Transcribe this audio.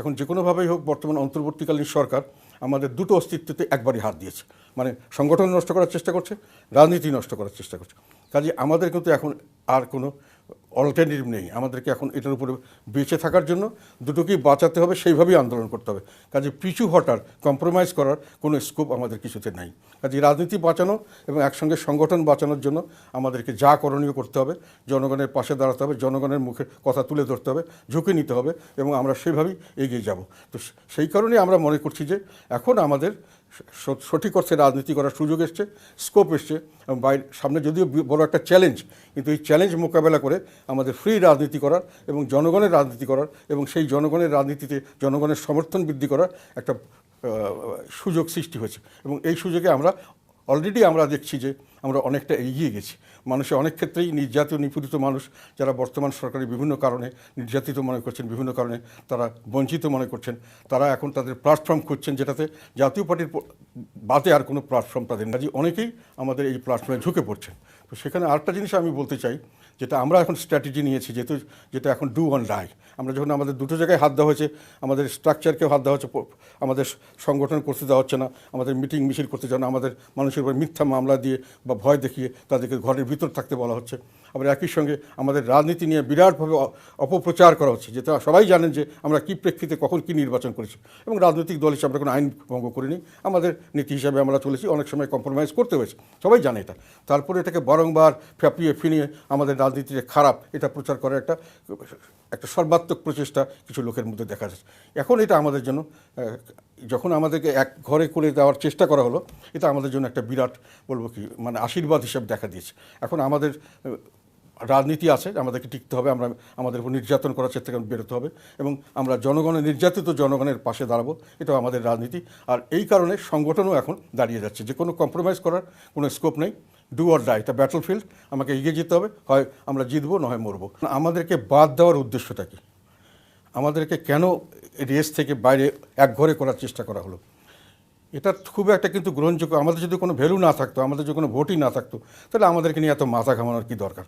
এখন যে কোনোভাবেই হোক বর্তমান অন্তর্বর্তীকালীন সরকার আমাদের দুটো অস্তিত্বতে একবারই হাত দিয়েছে। মানে সংগঠন নষ্ট করার চেষ্টা করছে, রাজনীতি নষ্ট করার চেষ্টা করছে। কাজে আমাদের কিন্তু এখন আর কোনো অল্টারনেটিভ নেই। আমাদেরকে এখন এটার উপরে বেঁচে থাকার জন্য দুটোকেই বাঁচাতে হবে, সেইভাবেই আন্দোলন করতে হবে। কাজে পিছু হটার কম্প্রোমাইজ করার কোনো স্কোপ আমাদের কিছুতে নাই। কাজে রাজনীতি বাঁচানো এবং একসঙ্গে সংগঠন বাঁচানোর জন্য আমাদেরকে যা করণীয় করতে হবে, জনগণের পাশে দাঁড়াতে হবে, জনগণের মুখে কথা তুলে ধরতে হবে, ঝুঁকি নিতে হবে এবং আমরা সেভাবেই এগিয়ে যাব। তো সেই কারণে আমরা মনে করছি যে এখন আমাদের সঠিক অর্থে রাজনীতি করার সুযোগ এসছে স্কোপ এসছে এবং বাইরে, সামনে যদিও বড় একটা চ্যালেঞ্জ কিন্তু এই চ্যালেঞ্জ মোকাবেলা করে আমাদের ফ্রি রাজনীতি করার এবং জনগণের রাজনীতি করার এবং সেই জনগণের রাজনীতিতে জনগণের সমর্থন বৃদ্ধি করার একটা সুযোগ সৃষ্টি হয়েছে। এবং এই সুযোগে আমরা অলরেডি আমরা দেখছি যে আমরা অনেকটা এগিয়ে গেছি। মানুষের অনেক ক্ষেত্রেই নির্যাতিত, নিপীড়িত মানুষ যারা বর্তমান সরকারের বিভিন্ন কারণে নির্যাতিত মনে করছেন, বিভিন্ন কারণে তারা বঞ্চিত মনে করছেন, তারা এখন তাদের প্ল্যাটফর্ম খুঁজছেন যেটাতে জাতীয় পার্টির বাদে আর কোনো প্ল্যাটফর্ম তাদের কাজে অনেকেই আমাদের এই প্ল্যাটফর্মে ঝুঁকে পড়ছেন। তো সেখানে আরেকটা জিনিস আমি বলতে চাই, যেটা আমরা এখন স্ট্র্যাটেজি নিয়েছি, যেহেতু, যেটা এখন ডু অন ডাই আমরা যখন আমাদের দুটো জায়গায় হাত দেওয়া হয়েছে, আমাদের স্ট্রাকচারকেও হাত দেওয়া হচ্ছে আমাদের সংগঠন করতে দেওয়া হচ্ছে না, আমাদের মিটিং মিছিল করতে দেওয়া না, আমাদের মানুষের উপর মিথ্যা মামলা দিয়ে বা ভয় দেখিয়ে তাদেরকে ঘরের ভিতর থাকতে বলা হচ্ছে। আবার একই সঙ্গে আমাদের রাজনীতি নিয়ে বিরাটভাবে অপপ্রচার করা হচ্ছে, যেটা সবাই জানেন যে আমরা কী প্রেক্ষিতে কখন কী নির্বাচন করেছি। এবং রাজনৈতিক দল হিসেবে আমরা কোনো আইন ভঙ্গ করিনি, আমাদের নীতি হিসাবে আমরা চলেছি, অনেক সময় কম্প্রোমাইজ করতে হয়েছে, সবাই জানে এটা। তারপরে এটাকে বারংবার ফ্যাপিয়ে ফিনিয়ে আমাদের রাজনীতি যে খারাপ, এটা প্রচার করার একটা একটা সর্বাত্মক প্রচেষ্টা কিছু লোকের মধ্যে দেখা যাচ্ছে। এখন এটা আমাদের জন্য যখন আমাদেরকে এক ঘরে করে দেওয়ার চেষ্টা করা হলো, এটা আমাদের জন্য একটা বিরাট বলব কি মানে আশীর্বাদ হিসাবে দেখা দিয়েছে। এখন আমাদের রাজনীতি আছে, আমাদেরকে টিকতে হবে, আমরা আমাদের উপর নির্যাতন করার চেষ্টা থেকে বেরোতে হবে এবং আমরা জনগণের, নির্যাতিত জনগণের পাশে দাঁড়াবো, এটাও আমাদের রাজনীতি। আর এই কারণে সংগঠনও এখন দাঁড়িয়ে যাচ্ছে, যে কোনো কম্প্রোমাইজ করার কোনো স্কোপ নেই। ডু অর ডাই এটা ব্যাটল ফিল্ড আমাকে এগিয়ে যেতে হবে, হয় আমরা জিতবো, নয় মরবো। আমাদেরকে বাদ দেওয়ার উদ্দেশ্যটা কি? আমাদেরকে কেন রেস থেকে বাইরে এক ঘরে করার চেষ্টা করা হলো? এটা খুব একটা কিন্তু গ্রহণযোগ্য। আমাদের যদি কোনো ভ্যালু না থাকতো, আমাদের যদি কোনো ভোটই না থাকতো, তাহলে আমাদেরকে নিয়ে এত মাথা ঘামানোর কি দরকার?